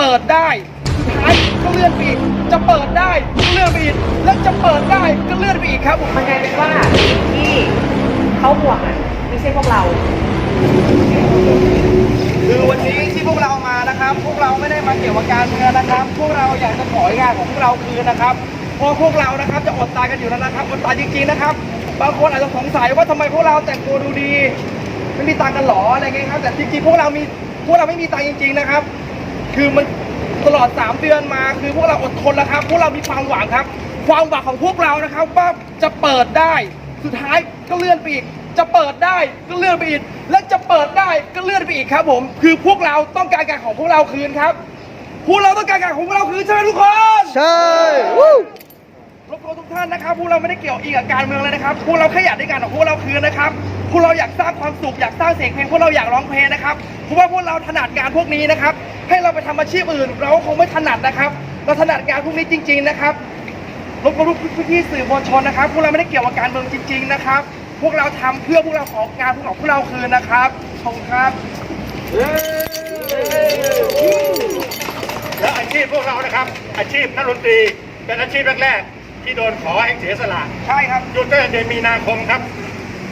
เปิดได้สุดท้ายก็เลื่อนไปอีกจะเปิดได้ก็เลื่อนไปอีกแล้วจะเปิดได้ก็เลื่อนไปอีกครับผมมันกลายเป็นว่าสิ่งที่เขาห่วงอะไม่ใช่พวกเรา คือวันนี้ที่พวกเรามานะครับ พวกเราไม่ได้มาเกี่ยวกับการเมืองนะครับ พวกเราอยากจะของานของพวกเราคืนนะครับเพราะพวกเรานะครับจะอดตายกันอยู่แล้วนะครับอดตายจริงๆนะครับ บางคนอาจจะสงสัยว่าทำไมพวกเราแต่งตัวดูดี ไม่มีตังค์กันหรออะไรเงี้ยครับแต่จริงๆพวกเรามีพวกเราไม่มีตังค์จริง ๆนะครับ คือมันตลอด 3 เดือนมา คือพวกเราอดทนแล้วครับ พวกเรามีความหวังครับ ความหวังของพวกเรานะครับว่าจะเปิดได้ สุดท้ายก็เลื่อนไปอีก จะเปิดได้ก็เลื่อนไปอีก และจะเปิดได้ก็เลื่อนไปอีกครับ ผม คือพวกเราต้องการการของพวกเราคืนครับ พวกเราต้องการการของพวกเราคืนใช่ไหมทุกคน ใช่วู้รบกวนทุกท่านนะครับ พวกเราไม่ได้เกี่ยวอีกกับการเมืองเลยนะครับ พวกเราแค่อยากได้การของพวกเราคืนนะครับ พวกเราอยากสร้างความสุขอยากสร้างเสียงเพลงพวกเราอยากร้องเพลงนะครับเพราะว่าพวกเราถนัดงานพวกนี้นะครับ ให้เราไปทำอาชีพอื่น เราก็คงไม่ถนัดนะครับ เราถนัดงานพวกนี้จริง ๆนะครับรบกวนทุกพี่ๆสื่อมวลชนนะครับ พวกเราไม่ได้เกี่ยวกับการเมืองจริง ๆนะครับ พวกเราทำเพื่อพวกเราของงานพวกเราพวกเราคืนนะครับขอบคุณครับและอาชีพพวกเรานะครับ อาชีพนักดนตรีเป็นอาชีพแรกๆที่โดนขอให้เสียสละใช่ครับหยุดตั้งแต่เดือนมีนาคมครับ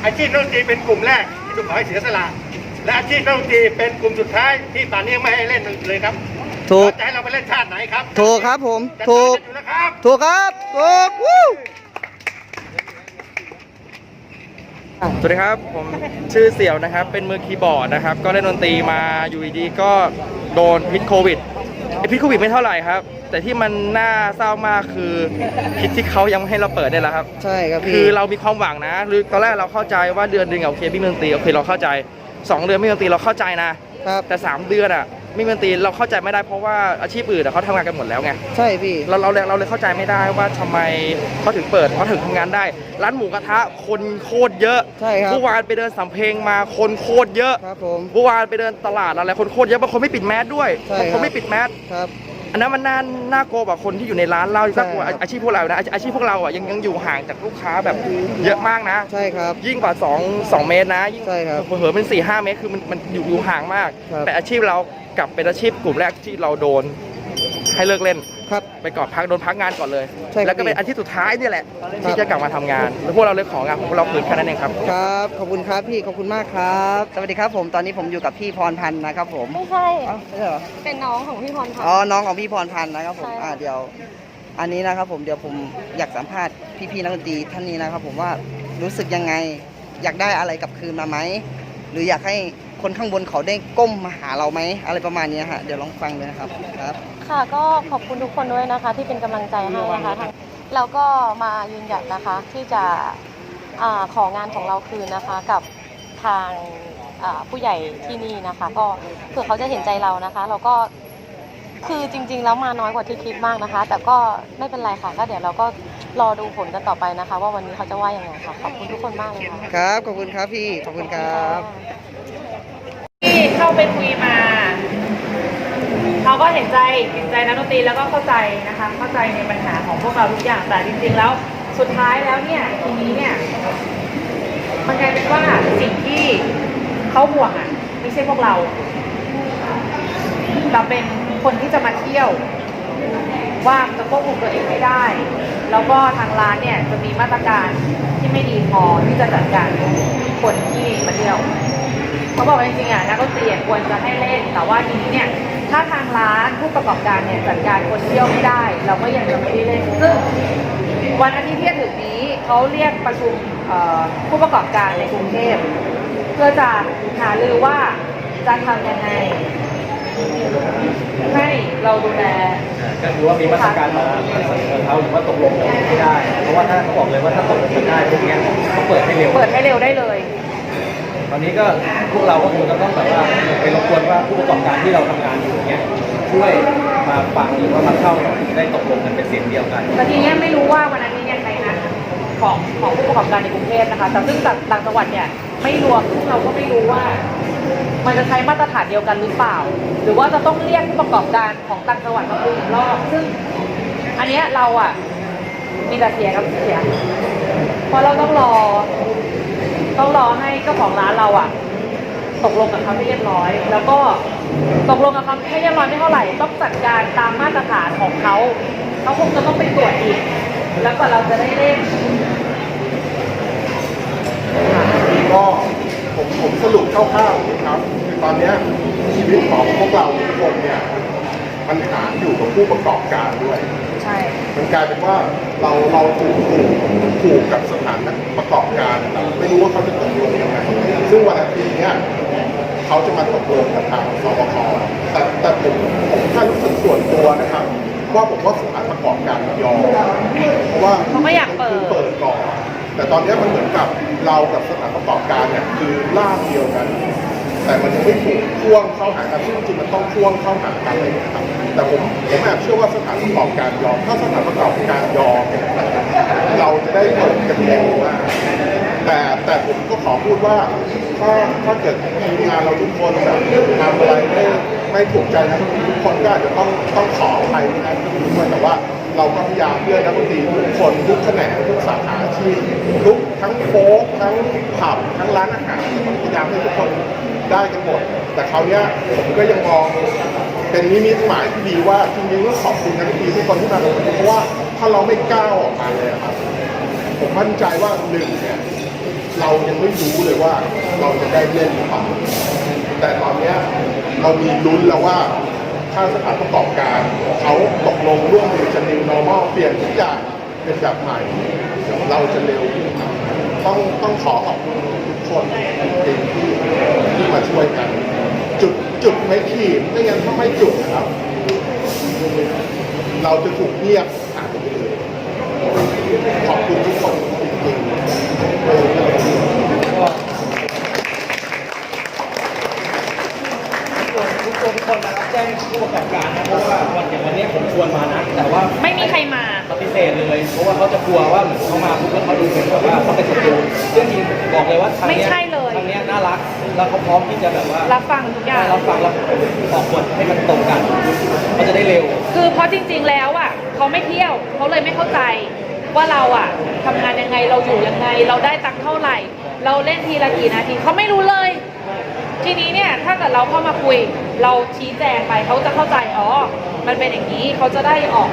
อาชีพนักดนตรีเป็นกลุ่มแรกที่ถูกขอให้เสียสละ และอาชีพนักดนตรีเป็นกลุ่มสุดท้ายที่ป่านนี้ยังไม่ให้เล่นเลยครับถูก จะให้เราไปเล่นชาติไหนครับถูกครับผม จะถูก อยู่นะครับ ถูกครับถูกวู้สวัสดีครับ ผมชื่อเสี่ยวนะครับ เป็นมือคีย์บอร์ดนะครับ ก็เล่นดนตรีมาอยู่ดีๆก็โดนพิษโควิดไอพิษโควิดไม่เท่าไหร่ครับ แต่ที่มันน่าเศร้ามากคือพิษที่เขายังไม่ให้เราเปิดได้แล้วครับ ใช่ครับพี่คือเรามีความหวังนะหรือตอนแรกเราเข้าใจว่าเดือนหนึ่งอะโอเคไม่มีดนตรีโอเคเราเข้าใจสองเดือนไม่มีดนตรีเราเข้าใจนะครับแต่สามเดือนอะไม่มีดนตรีเราเข้าใจไม่ได้เพราะว่าอาชีพอื่นอะเขาทำงานกันหมดแล้วไงใช่พี่เราเราเราเลยเข้าใจไม่ได้ว่าทำไมเขาถึงเปิดเขาถึงทำงานได้ ร้านหมูกระทะคนโคตรเยอะใช่ครับ เมื่อวานไปเดินสำเพ็งมาคนโคตรเยอะ ครับผม เมื่อวานไปเดินตลาดอะไรคนโคตรเยอะบางคนไม่ปิดแมสด้วยใช่บางคครับนไม่ปิดแมสครับ อันนั้นมันน่าน่ากลัวกว่าคนที่อยู่ในร้านเหล้าใช่น่ากลัวอาอาชีพพวกเรานะอาอาชีพพวกเราอะยังยังอยู่ห่างจากลูกค้าแบบเยอะมากนะ ใช่ครับ ยิ่งกว่า2 2เมตรนะยิ่งใช่ครับเผลอๆเป็น4 5เมตรคือมันมันอยู่อยู่ห่างมาก ครับแต่อาชีพเรากลับเป็นอาชีพกลุ่มแรกที่เราโดน ให้เลิกเล่นครับ ไปก่อนพักโดนพักงานก่อนเลย ใช่ครับแล้วก็เป็นอาชีพสุดท้ายเนี่ยแหละครัที่บจะกลับมาทำงาน แล้วพวกเราเลยของานของพวกเราคืนแค่นั้นเองครับ ครับ ขอบคุณครับพี่ขอบคุณมากครับ สวัสดีครับผมตอนนี้ผมอยู่กับพี่พรพันธ์นะครับผมไม่ใช่เอ้าไม่ใช่เหรอเป็นน้องของพี่พรพันอ๋อธ์น้องของพี่พรพันธ์นะครับผมใช่ค่ะอ่าเดี๋ยว อันนี้นะครับผมเดี๋ยวผมอยากสัมภาษณ์พี่ๆนักดนตรีท่านนี้นะครับ ผมว่ารู้สึกยังไง อยากได้อะไรกลับคืนมาไหมหรืออยากให้คนข้างบนเขาได้ก้มมาหาเราไหมอะไรประมาณนี้ฮะเดี๋ยวลองฟังเลยนะครับครับ ค่ะก็ขอบคุณทุกคนด้วยนะคะ ที่เป็นกำลังใจให้นะคะทางเราก็มายืนหยัดนะคะที่จะอาของานของเราคืนนะคะ กับทางอ่าผู้ใหญ่ที่นี่นะคะ ก็เผื่อเขาจะเห็นใจเรานะคะ เราก็คือจริง ๆ แล้วมาน้อยกว่าที่คิดมากนะคะ แต่ก็ไม่เป็นไรค่ะก็เดี๋ยวเราก็รอดูผลกันต่อไปนะคะ ว่าวันนี้เขาจะว่ายังไงค่ะขอบคุณทุกคนมากเลยค่ะ ครับ ขอบคุณครับพี่ ขอบคุณครับ ที่เข้าไปคุยมา เขาก็เห็นใจเห็นใจนักดนตรีแล้วก็เข้าใจนะคะเข้าใจในปัญหาของพวกเราทุกอย่างแต่จริงๆแล้วสุดท้ายแล้วเนี่ยทีนี้เนี่ยมันกลายเป็นว่าสิ่งที่เขาห่วงอะไม่ใช่พวกเรา เราเป็นคนที่จะมาเที่ยว ว่าจะควบคุมตัวเองไม่ได้ แล้วก็ทางร้านเนี่ยจะมีมาตรการที่ไม่ดีพอที่จะจัดการคนที่มาเที่ยวเขาบอกว่าจริงๆอะนักดนตรีควรจะให้เล่นแต่ว่าทีนี้เนี่ย ถ้าทางร้านผู้ประกอบการเนี่ยจัดการคนเที่ยวไม่ได้ เราก็ยังจะไม่ได้เล่นซึ่งวันอาทิตย์ที่จะถึงนี้เขาเรียกประชุมเอ่อผู้ประกอบการในกรุงเทพเพื่อจะหารือว่าจะทำยังไงให้เราดูแลก็คือว่ามีมาตรการมาเสนอเขาหรือว่าตกลงกันไม่ได้ เพราะว่าถ้าเขาบอกเลยว่าถ้าตกลงกันได้พวกเนี้ยเขาเปิดให้เร็วเปิดให้เร็วได้เลย ตอนนี้ก็พวกเราก็คงจะต้องแบบว่าไปรบกวนว่าผู้ประกอบการที่เราทำงานอยู่เนี้ยช่วยมาฟังหรือว่ามาเข้าหน่อยจะได้ตกลงกันเป็นเสียงเดียวกัน แต่ทีเนี้ยไม่รู้ว่าวันนั้นนี้เนี่ยใครนะของของผู้ประกอบการในกรุงเทพนะคะ แต่ซึ่งต่างต่างจังหวัดเนี่ยไม่รวมซึ่งเราก็ไม่รู้ว่า มันจะใช้มาตรฐานเดียวกันหรือเปล่า หรือว่าจะต้องเรียกผู้ประกอบการของต่างจังหวัดมาคุยอีกรอบซึ่งอันเนี้ยเราอะมีแต่เสียกับเสียเพราะเราต้องรอ ต้องรอให้เจ้าของร้านเราอะ ตกลงกับเขาให้เรียบร้อย แล้วก็ตกลงกับเขาให้เรียบร้อยไม่เท่าไหร่ต้องจัดการตามมาตรฐานของเขาเขาคงจะต้องไปตรวจอีก แล้วก็เราจะได้เล่นก็ผมผมสรุปคร่าวๆนะครับคือตอนเนี้ยชีวิตของพวกเราทุกคนเนี่ย มันหารอยู่กับผู้ประกอบการด้วย ใช่ มันกลายเป็นว่าเราเราถูกผูกผูกกับสถานประกอบการแบบไม่รู้ว่าเขาจะตกลงยังไงซึ่งวันอาทิตย์เนี้ยเขาจะมาตกลงกับทางสบคแต่แต่ผมผมแค่รู้สึกส่วนตัวนะครับว่าผมว่าสถานประกอบการยอมเพราะว่าเขาก็อยากเปิดคือเปิดก่อนแต่ตอนเนี้ยมันเหมือนกับเรากับสถานประกอบการเนี่ยคือล่ามเดียวกัน แต่มันยังไม่ถูกพ่วงเข้าหากันซึ่งจริงมันต้องพ่วงเข้าหากันเลยนะครับ แต่ผมผมแอบเชื่อว่าสถานประกอบการยอม ถ้าสถานประกอบการยอมเนี่ยเราจะได้เปิดกันเร็วมากแต่แต่ผมก็ขอพูดว่าถ้าถ้าเกิดทีมงานเราทุกคนแบบทำอะไรไม่ไม่ถูกใจนักดนตรีทุกคนก็อาจจะต้องต้องขออภัยในนักดนแต่ว่าเราก็พยายามเพื่อนักดนตรีทุกคนทุกแขนงทุกสาขาอาชีพทุกทั้งโฟกทั้งผับทั้งร้านอาหารพยายามให้ทุกคน ได้กันหมด แต่คราวนี้ผมก็ยังมองเป็นนิมิตหมายที่ดีว่าจริงๆต้องขอบคุณนักดีทุกคนที่มาลงเพราะว่าถ้าเราไม่ก้าวออกมาเลยครับผมมั่นใจว่าหนึ่งเนี่ยเรายังไม่รู้เลยว่าเราจะได้เล่นหรือเปล่าแต่ตอนนี้เรามีลุ้นแล้วว่าถ้าสถานประกอบการเขาตกลงร่วมมือจะ new normal เปลี่ยนทุกอย่างเป็นแบบใหม่เราจะเร็วขึ้นต้องต้องขอขอบคุณทุกคนจริงที่ ที่มาช่วยกัน จุดจุดไม่ขีดไม่งั้นถ้าไม่จุดนะครับ เราจะถูกเงียบหายไปเลยขอบคุณทุกคนจริงๆเออเรื่องนี้ทุกคนทุกคนนะครับแจ้งผู้ประกอบการนะเพราะว่าวันอย่างวันเนี้ยผมชวนมานะแต่ว่าไม่มีใครมาปฏิเสธเลย เพราะว่าเขาจะกลัวว่าเหมือนเขามาปุ๊บแล้วเขาดูเหมือนแบบว่าเขาไปถูกดูเรื่องจริงบอกเลยว่าทางเนี้ยไม่ใช่เลยทางเนี้ยน่ารัก แล้วเขาพร้อมที่จะแบบว่ารับฟังทุกอย่าง เราฟังเราออกบทให้มันตรงกันเขาจะได้เร็ว คือเพราะจริง ๆ แล้วอะเขาไม่เที่ยวเขาเลยไม่เข้าใจว่าเราอะทำงานยังไงเราอยู่ยังไง เราได้ตังค์เท่าไหร่ เราเล่นทีละกี่นาทีเขาไม่รู้เลย ทีนี้เนี่ยถ้าเกิดเราเข้ามาคุย เราชี้แจงไปเขาจะเข้าใจอ๋อมันเป็นอย่างนี้เขาจะได้ออก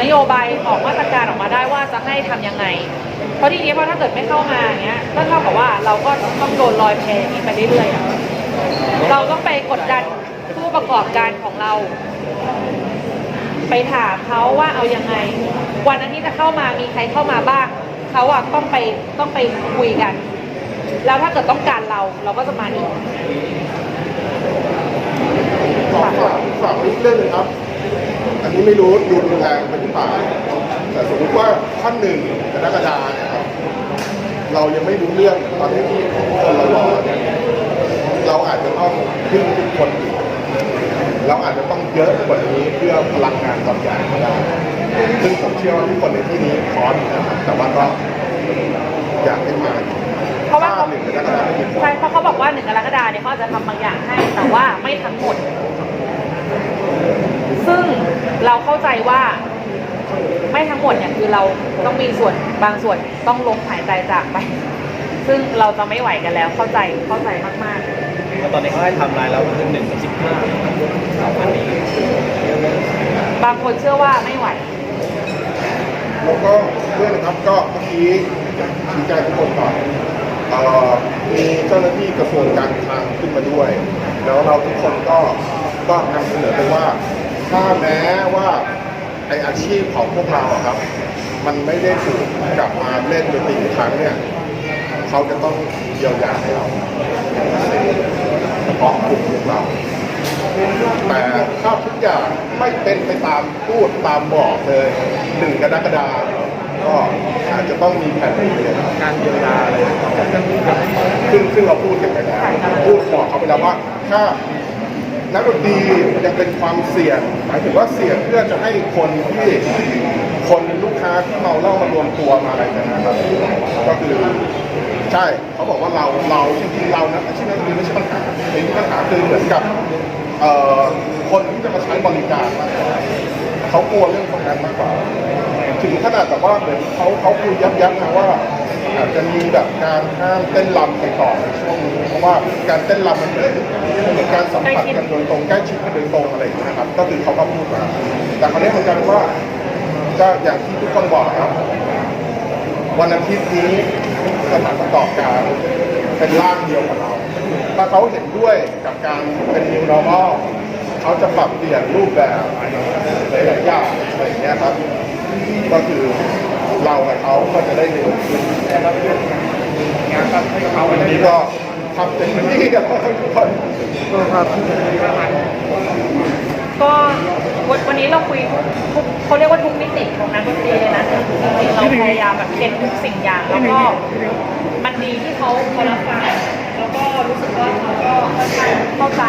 นโยบายออกมาตรการออกมาได้ว่าจะให้ทำยังไงเพ ราะทีนี้พราะถ้าเกิดไม่เข้ามาอย่างเงี้ยก็เท่ากับว่าเราก็ต้องโดนลอยแพอย่างนี้ไปเรื่อยๆอะเราต้องไปกดดันผู้ประกอบการของเรา ไปถามเขาว่าเอายังไง วันนั้นที่จะเข้ามามีใครเข้ามาบ้างเขาอะต้องไปต้องไปคุยกัน แล้วถ้าเกิดต้องการเราเราก็จะมาอีกขอฝากฝากอีกเรื่องหนึงครับ อันนี้ไม่รู้ดูรุนแรงไปหรือเปล่าแต่สมมติว่าท่านหนึ่งกรกฎาเนี่ย เรายังไม่รู้เรื่องตอนนี้ที่คนเรารอเนี่ยเราอาจจะต้องพึ่งทุกคนอีกเราอาจจะต้องเยอะกว่านี้เพื่อพลังงานบางอย่างก็ได้ซึ่งผมเชื่อว่าทุกคนในที่นี้พร้อมอยู่นะครับแต่ว่าก็อยากให้มาเพราะว่าเขาถ้หนึ่งกรกฎาไม่มีผลใช่เพราะเขาบอกว่าหนึ่งกรกฎาเนี่ยเขาอาจจะทำบางอย่างให้ แต่ว่าไม่ทั้งหมด ซึ่งเราเข้าใจว่า ไม่ทั้งหมดเนี่ยคือเราต้องมีส่วนบางส่วนต้องลงหายใจจากไป ซึ่งเราจะไม่ไหวกันแล้วเข้าใจเข้าใจมากๆแล้วตอนนี้เขาให้ทำลายแล้วคือหนึ่งกับสิบห้าอันนี้บางคนเชื่อว่าไม่ไหวแล้วก็เรื่องนะครับก็เมื่อกี้ชี้แจงทุกคนก่อนเอ่อมีเจ้าหน้าที่กระทรวงการคลังขึ้นมาด้วย แล้วเราทุกคนก็ก็นำเสนอไปว่า ถ้าแม้ว่า ไออาชีพของพวกเราอะครับ มันไม่ได้ถูกกลับมาเล่นดนตรีอีกครั้งเนี่ยเขาจะต้องเยียวยาให้เราเฉพาะกลุ่มพวกเรา แต่ถ้าทุกอย่างไม่เป็นไปตามพูดตามบอกเลยหนึ่งกรกฎาคมก็อาจจะต้องมีแผนเกี่ยวกับการเยียวยาอะไรซึ่งซึ่งเราพูดกันไปแล้วพูดบอกเขาไปแล้วว่าถ้า นักดนตรียังเป็นความเสี่ยงหมายถึงว่าเสี่ยงเพื่อจะให้คนที่คนลูกค้าที่เมาเหล้ามารวมตัวมาอะไรกันนะครับก็คือใช่เขาบอกว่าเราเราจริงๆเรานะอาชีพนักดนตรีไม่ใช่ปัญหาแต่ที่ปัญหาคือเหมือนกับเอ่อคนที่จะมาใช้บริการมากกว่าเขากลัวเรื่องตรงนั้นมากกว่า ถึงขนาดแบบว่าเหมือนเขาเขาคุยยับยั้งนะว่าอาจจะมีแบบการห้ามเต้นรำไปต่อในช่วงนี้เพราะว่าการเต้นรำมันเหมือนมันเหมือนการสัมผัสกันโดยตรงใกล้ชิดกันโดยตรงอะไรอย่างเงี้ยนะครับก็คือเขาก็พูดมาแต่คราวนี้เหมือนกันว่าก็อย่างที่ทุกคนบอกครับ วันอาทิตย์นี้สถานประกอบการเป็นร่างเดียวกับเราถ้าเขาเห็นด้วยกับการเป็น new normal เขาจะปรับเปลี่ยนรูปแบบหลายๆอย่างอะไรอย่างเงี้ยครับ ก็คือเรากับเขาก็จะได้เร็วขึ้นวันนี้ก็ทำเต็มที่กันทุกคนก็วันวันนี้เราคุยทุกเขาเรียกว่าทุกมิติของนักดนตรีเลยนะจริงๆเราพยายามแบบเก็นทุกสิ่งอย่างแล้วก็มันดีที่เขาเขารับฟังแล้วก็รู้สึกว่าเขาก็ค่อนข้างเข้าใจ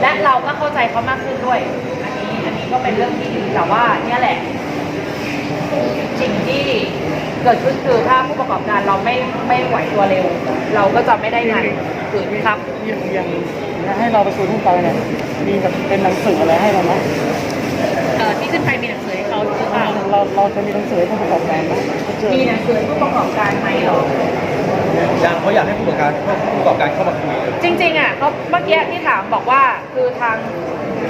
และเราก็เข้าใจเขามากขึ้นด้วย อันนี้อันนี้ก็เป็นเรื่องที่ดีแต่ว่าเนี่ยแหละ สิ่งที่เกิดขึ้นคือถ้าผู้ประกอบการเราไม่ไม่ไหวตัวเร็ว เราก็จะไม่ได้งานคืนครับอย่างอย่างให้เราไปคุยทุ่งไปเนี่ยมีแบบเป็นหนังสืออะไรให้เราไหมเอ่อที่ขึ้นไปมีหนังสือให้เขาหรือเปล่าเราเราจะมีหนังสือให้ผู้ประกอบการไหมเจอมีหนังสือให้ผู้ประกอบการไหมเหรออยากเขาอยากให้ผู้ประกอบการผู้ประกอบการเข้ามาคุยเลยจริงๆอะเขาเมื่อกี้ที่ถามบอกว่าคือทาง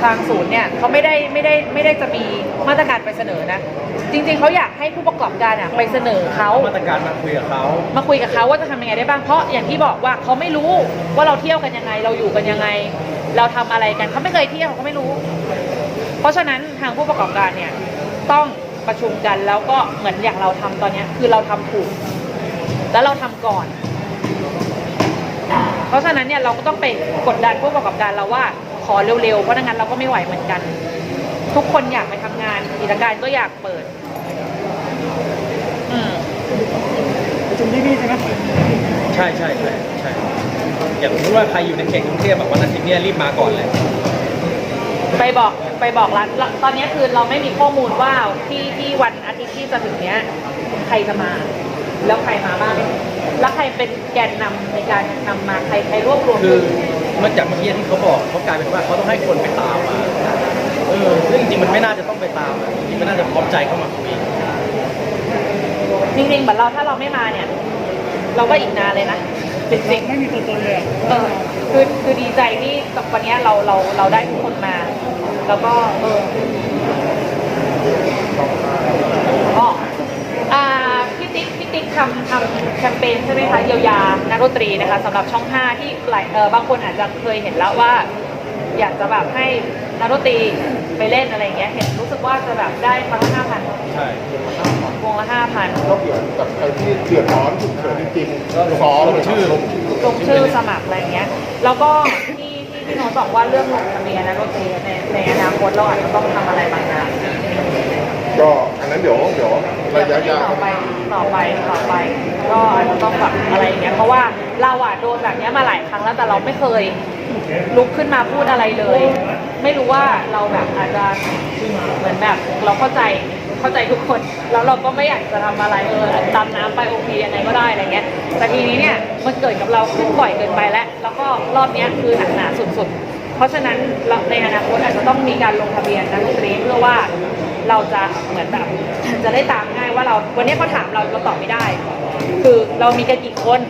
ทางศูนย์เนี่ยเขาไม่ได้ไม่ได้ไม่ได้จะมีมาตรการไปเสนอนะ จริง ๆเขาอยากให้ผู้ประกอบการอะไปเสนอเขามาตรการมาคุยกับเขามาคุยกับเขาว่าจะทำยังไงได้บ้างเพราะอย่างที่บอกว่าเขาไม่รู้ว่าเราเที่ยวกันยังไง เราอยู่กันยังไง เราทำอะไรกันเขาไม่เคยเที่ยวเขาไม่รู้ เพราะฉะนั้นทางผู้ประกอบการเนี่ยต้องประชุมกันแล้วก็เหมือนอย่างเราทำตอนเนี้ยคือเราทำถูก แล้วเราทำก่อน เพราะฉะนั้นเนี่ยเราก็ต้องไปกดดันผู้ประกอบการเราว่า ขอเร็วๆ เพราะงั้นเราก็ไม่ไหวเหมือนกัน ทุกคนอยากไปทำงานกิจการก็อยากเปิดอืมประชุมที่นี่ใช่ไหมใช่ใช่ใช่ใช่อย่างสมมติว่าใครอยู่ในเขตกรุงเทพแบบวันอาทิตย์เนี่ยรีบมาก่อนเลยไปบอกไปบอกร้านตอนนี้คือเราไม่มีข้อมูลว่าที่ที่วันอาทิตย์ที่จะถึงเนี้ย ใครจะมา แล้วใครมาบ้างแล้วใครเป็นแกนนำในการนำมาใครใครรวบรวมคือ เมื่อจากเมื่อกี้ที่เขาบอกเขากลายเป็นว่าเขาต้องให้คนไปตามมาเออซึ่งจริงๆมันไม่น่าจะต้องไปตามอะจริงๆมันน่าจะพร้อมใจเข้ามาคุยจริงๆเหมือนเราถ้าเราไม่มาเนี่ย เราก็อีกนานเลยนะจริงๆ ไม่มีตัวตนเลยอะเออคือคือดีใจที่วันเนี้ยเราเราเราได้ทุกคนมา แล้วก็เอออ๋ออ่าพี่ติ๊กพี่ติ๊ก ทำทำแคมเปญใช่ไหมคะเยียวยานักดนตรีนะคะสำหรับช่อง 5 ที่หลายเออบางคนอาจจะเคยเห็นแล้วว่า อยากจะแบบให้นักดนตรีไปเล่นอะไรอย่างเงี้ยเห็นรู้สึกว่าจะแบบได้ครั้งละห้าพันใช่วงละห้าพันก็เผื่อกับใครที่เดือดร้อนฉุกเฉินจริงๆซ้อมลงชื่อลงชื่อลงชื่อสมัครอะไรเงี้ย แล้วก็ที่ที่พี่โน้ตบอกว่าเรื่องลงทะเบียนนะดนตรีในในอนาคตเราอาจจะต้องทำอะไรบางอย่างก็อันนั้นเดี๋ยวเดี๋ยวระยะยาว ต่อไปต่อไป ก็อาจจะต้องแบบอะไรอย่างเงี้ยเพราะว่าเราอะโดนแบบเนี้ยมาหลายครั้งแล้วแต่เราไม่เคยลุกขึ้นมาพูดอะไรเลย ไม่รู้ว่าเราแบบอาจจะเหมือนแบบเราเข้าใจเข้าใจทุกคน แล้วเราก็ไม่อยากจะทำอะไรเออดำน้ำไปโอเคยังไงก็ได้อะไรเงี้ยแต่ทีนี้เนี่ยมันเกิดกับเราขึ้นบ่อยเกินไปแล้ว แล้วก็รอบเนี้ยคือหนักหนาสุดๆ เพราะฉะนั้นเราในอนาคตอาจจะต้องมีการลงทะเบียนนักดนตรีเพื่อว่าเราจะเหมือนแบบจะได้ตาม ว่าเราวันนี้เขาถามเราเราตอบไม่ได้ คือเรามีกันกี่คน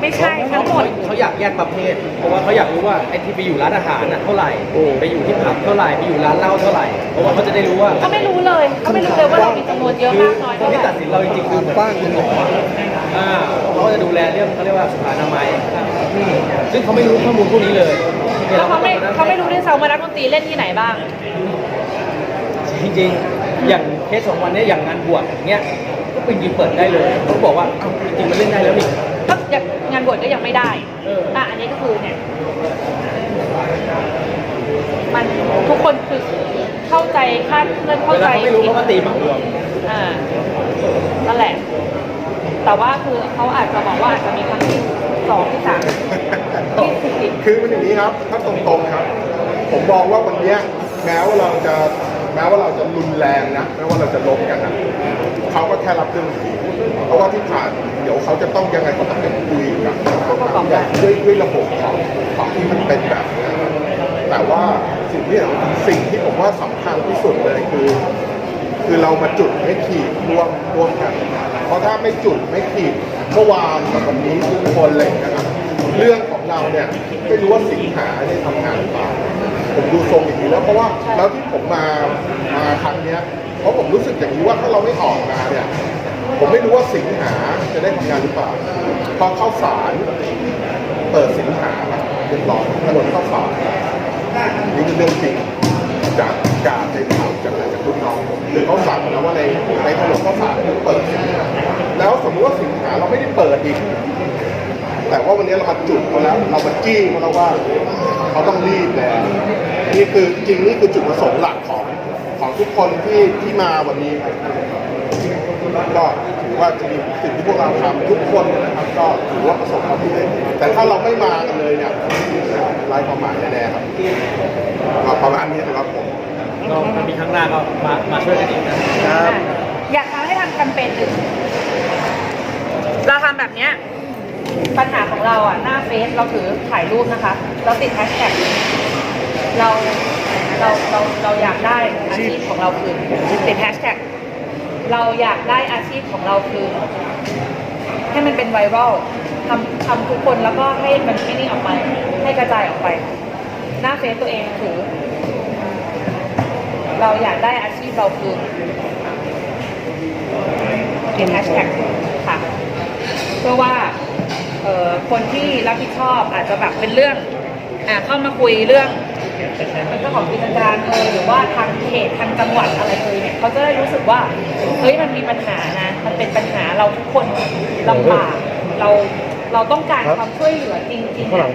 ไม่ใช่ทั้งหมด เขาอยากแยกประเภท เพราะว่าเขาอยากรู้ว่าไอ้ที่ไปอยู่ร้านอาหารน่ะเท่าไหร่ไปอยู่ที่ผับเท่าไหร่ไปอยู่ร้านเหล้าเท่าไหร่ เพราะว่าเขาจะได้รู้ว่าเขาไม่รู้เลยเขาไม่รู้เลยว่าเรามีจำนวนเยอะมากน้อยคเท่านไหที่ตัดร่สินเราจริงๆคือเหมือนคุณหมออ่าเขาก็จะดูแลเรื่องเขาเรียกว่าสุขอนามัยอืมซึ่งเขาไม่รู้ข้อมูลพวกนี้เลยนี่ยแล้วเขาไม่ก็ต้องเขาไม่รู้ด้วยซ้ำว่านักดนตรีเล่นที่ไหนบ้าง จริงๆ อย่างเคสของวันเนี้ยอย่างงานบวชอย่างเงี้ยก็เป็นจริงๆเปิดได้เลยเขาบอกว่าเอ้าจริงๆมันเล่นได้แล้วนี่ ก็อย่างงานบวชก็ยังไม่ได้เอออ่อะอันนี้ก็คือเนี่ย มันทุกคนคือเข้าใจคาดเคลื่อนเข้าเวใจลาเขาไม่รู้เขาก็ตีหมารวม อ่านั่นแหละ แต่ว่าคือเขาอาจจะบอกว่าอาจจะมีครั้งที่สองที่สามที่สี่สิบคือมันอย่างนี้ครับถ้าตรงๆครับ ผมมองว่าวันเนี้ยแม้ว่าเราจะ แม้ว่าเราจะรุนแรงนะแม้ว่าเราจะลบกันนะเขาก็แค่รับเรื่องเพราะว่าที่ผ่านเดี๋ยวเขาจะต้องยังไงเขาต้องไปคุยกับด้วยด้วยระบบของของที่มันเป็นแบบนี้แต่ว่าสิ่งเนี่สิ่งที่ผมว่าสำคัญที่สุดเลยคือ คือเรามาจุดไม่ขีดร่วมร่วมกัน เพราะถ้าไม่จุดไม่ขีดเมื่อวานกับวันนี้ทุกคนเลยนะครับเรื่องของเราเนี่ยไม่รู้ว่าสิงหาได้ทำงานหรือเปล่า ผมดูทรงอย่างนี้แล้วเพราะว่าแล้วที่ผมมามาครั้งเนี้ยเพราะผมรู้สึกอย่างนี้ว่าถ้าเราไม่ออกมาเนี่ยผมไม่รู้ว่าสิงหาจะได้ทำงานหรือเปล่าพอเข้าสารเปิดสิงหาเรียบร้อยถนนเข้าสารนี่คือเรื่องจริงจากการในข่าวจากจากรุ่นน้องหรือเขาสั่งแล้วว่าในในถนนเข้าสารเปิดสิงหาแล้วสมมติว่าสิงหาเราไม่ได้เปิดอีกแต่ว่าวันนี้เรามาจุดเขาแล้วเรามาจี้เขาแล้วว่าเขา นี่คือจริงนี่คือจุดประสงค์หลักของของทุกคนที่ที่มาวันนี้ครับก็ถือว่าจะมีสิ่งที่พวกเราทำทุกคนนะครับก็ถือว่าประสบความสำเร็จแต่ถ้าเราไม่มากันเลยเนี่ยไร้ความหมายแน่ๆครับก็ประมาณนี้นะครับผมก็ถ้ามีครั้งหน้าก็มามาช่วยกันอีกนะครับอยากทำให้ทำแคมเปญหนึ่งเราทำแบบเนี้ยปัญหาของเราอะหน้าเฟซเราถือถ่ายรูปนะคะ เราติดแฮชแท็ก เราเราเราเราอยากได้อาชีพของเราคืนติดแฮชแท็กเราอยากได้อาชีพของเราคืนให้มันเป็นไวรัลทำทำทุกคนแล้วก็ให้มันไม่นี่ออกไป ให้กระจายออกไป หน้าเฟซตัวเองถือ เราอยากได้อาชีพเราคืนเขียนแฮชแท็กค่ะเพื่อว่าคนที่รับผิดชอบอาจจะแบบเป็นเรื่องอ่าเข้ามาคุยเรื่อง เป็นเจ้าของกิจการเอยหรือว่าทางเขตทางจังหวัดอะไรเลยเนี่ยเขาจะได้รู้สึกว่าเฮ้ยมันมีปัญหานะมันเป็นปัญหาเราทุกคนลำบากเราเราต้องการความช่วยเหลือจริงๆอะ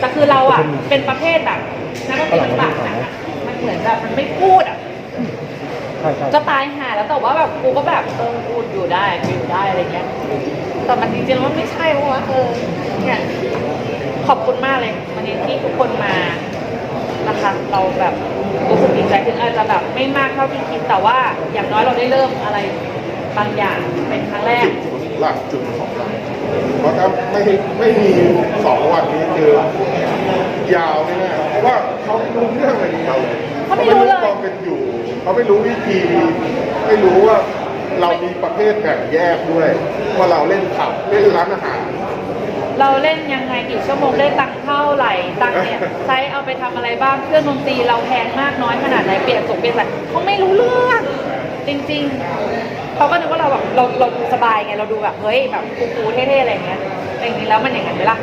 แต่คือเราอะเป็นประเภทแบบนักดนตรีมันบากหนักอะมันเหมือนแบบมันไม่พูดอะจะตายหาแล้วแต่ว่าแบบกูก็แบบเออกูอยู่ได้กูอยู่ได้อะไรเงี้ยแต่มันจริงๆแล้วมันไม่ใช่เพราะว่าเออเนี่ยขอบคุณมากเลยวันนี้ที่ทุกคนมา นะคะ เราแบบรู้สึกดีใจถึงอาจจะแบบไม่มากเท่าที่คิดแต่ว่าอย่างน้อยเราได้เริ่มอะไรบางอย่างเป็นครั้งแรกจุดหลักจุดของเราเพราะถ้าไม่ไม่มีสองวันนี้คือยาวแน่ๆเพราะว่าเขาไม่รู้เรื่องอะไรเราเลยเขาไม่รู้ความเป็นอยู่ เขาไม่รู้วิธี ไม่รู้ว่าเรามีประเภทแบ่งแยกด้วย ว่าเราเล่นผับเล่นร้านอาหาร เราเล่นยังไงกี่ชั่วโมงได้ตังค์เท่าไหร่ตังค์เนี่ยใช้เอาไปทำอะไรบ้างเครื่องดนตรีเราแพงมากน้อยขนาดไหนเปลี่ยนส่งเปลี่ยนอะไรเขาไม่รู้เรื่องจริงๆเขาก็นึกว่าเราแบบเราเราดูสบายไงเราดูแบบเฮ้ยแบบคูลๆเท่ๆอะไรอย่างเงี้ยแต่จริงๆแล้วมันอย่างนั้นไหมล่ะ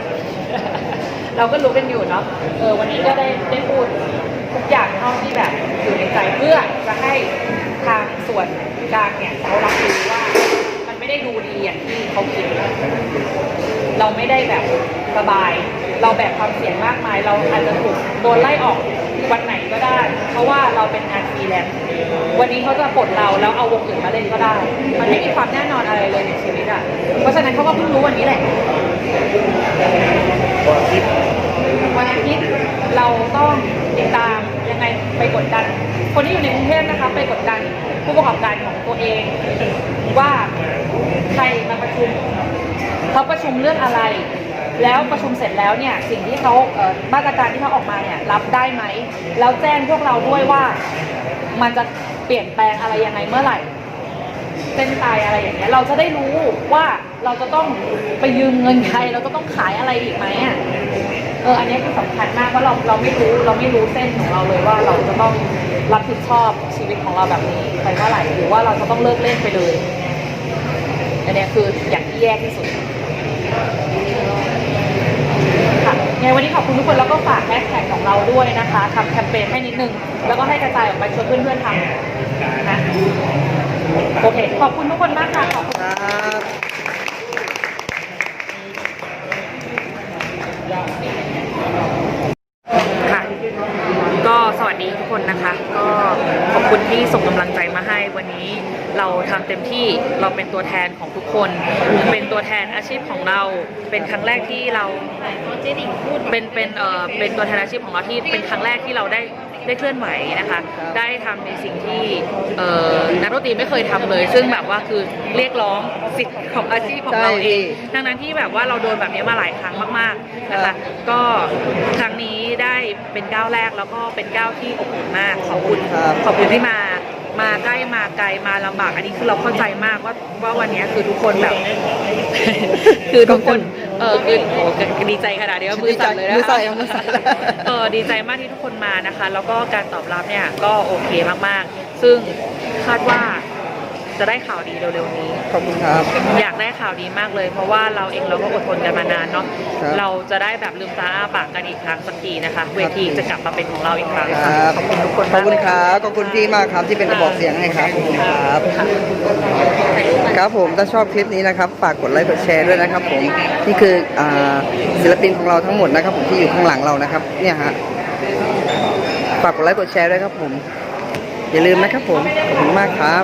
เราก็รู้กันอยู่เนาะเออวันนี้ก็ได้ได้พูดทุกอย่างเท่าที่แบบอยู่ในใจเพื่อจะให้ทางส่วนกลางเนี่ยเขารับรู้ว่า มันไม่ได้ดูดีอย่างที่เขาคิด เราไม่ได้แบบสบาย เราแบกความเสี่ยงมากมาย เราอาจจะถูกโดนไล่ออกวันไหนก็ได้ เพราะว่าเราเป็นงานฟรีแลนซ์วันนี้เขาจะปลดเราแล้วเอาวงอื่นมาเล่นก็ได้ มันไม่มีความแน่นอนอะไรเลยในชีวิตอะ เพราะฉะนั้นเขาก็เพิ่งรู้วันนี้แหละวันอาทิตย์เราต้องติดตามยังไงไปกดดัน คนที่อยู่ในกรุงเทพนะคะ ไปกดดันผู้ประกอบการของตัวเอง ว่าใครมาประชุม เขาประชุมเรื่องอะไร แล้วประชุมเสร็จแล้วเนี่ยสิ่งที่เขาเมาตรการที่เขาออกมาเนี่ยรับได้ไหมแล้วแจ้งพวกเราด้วยว่ามันจะเปลี่ยนแปลงอะไรยังไงเมื่อไหร่เส้นตายอะไรอย่างเงี้ยเราจะได้รู้ว่าเราจะต้องไปยืมเงินใครเราจะต้องขายอะไรอีกไหมอะเอออันนี้คือสำคัญมากว่าเราเราไม่รู้เราไม่รู้เส้นของเราเลยว่าเราจะต้องรับผิดชอบชีวิตของเราแบบนี้ไปเมื่อไหร่หรือว่าเราจะต้องเลิกเล่นไปเลยอันนี้คืออย่างที่แย่ที่สุด ค่ะไงวันนี้ขอบคุณทุกคนแล้วก็ฝากแฮชแท็กของเราด้วยนะคะทำแคมเปญให้นิดนึง แล้วก็ให้กระจายออกไปชวนเพื่อนๆทำนะโอเค ขอบคุณทุกคนมากค่ะ ขอบคุณครับค่ะก็สวัสดีทุกคนนะคะ ก็ขอบคุณที่ส่งกำลังใจมาให้วันนี้ เราทำเต็มที่เราเป็นตัวแทนของทุกคน เป็นตัวแทนอาชีพของเรา เป็นครั้งแรกที่เราเป็นเป็นเอ่อเป็นตัวแทนอาชีพของเราที่เป็นครั้งแรกที่เราได้ได้เคลื่อนไหวนะคะ ได้ทำในสิ่งที่เอ่อนักดนตรีไม่เคยทำเลย ซึ่งแบบว่าคือเรียกร้องสิทธิ์ของอาชีพของเราเองดังนั้นที่แบบว่าเราโดนแบบนี้มาหลายครั้งมากๆนะคะก็ครั้งนี้ได้เป็นเป็นก้าวแรกแล้วก็เป็นก้าวที่อบอุ่นมากขอบคุณครับขอบคุณที่มา มาใกล้มาไกลมาลำบาก อันนี้คือเราเข้าใจมากว่าว่าวันนี้คือทุกคนแบบ คือทุกคนเออคือโอ้ดีใจขนาดนี้ว่ามือสั่นเลยนะมือสั่นครับมือสั่นเออดีใจมากที่ทุกคนมานะคะ แล้วก็การตอบรับเนี่ยก็โอเคมากๆ ซึ่งคาดว่า จะได้ข่าวดีเร็วๆนี้ ขอบคุณครับ อยากได้ข่าวดีมากเลย เพราะว่าเราเองเราก็อดทนกันมานานเนาะครับ เราจะได้แบบลืมตาอ้าปากกันอีกครั้งสักทีนะคะ เวทีจะกลับมาเป็นของเราอีกครั้งคค่ะรับขอบคุณทุกคนขอบคุณมากครับขอบคุณพี่มากครับที่เป็นกระบอกเสียงให้ครับขอบคุณครับครับผมถ้าชอบคลิปนี้นะครับฝากกดไลค์กดแชร์ด้วยนะครับ ผมนี่คืออ่าศิลปินของเราทั้งหมดนะครับผมที่อยู่ข้างหลังเรานะครับเนี่ยฮะฝากกดไลค์กดแชร์ด้วยครับผม อย่าลืมนะครับผมขอบคุณมากครับ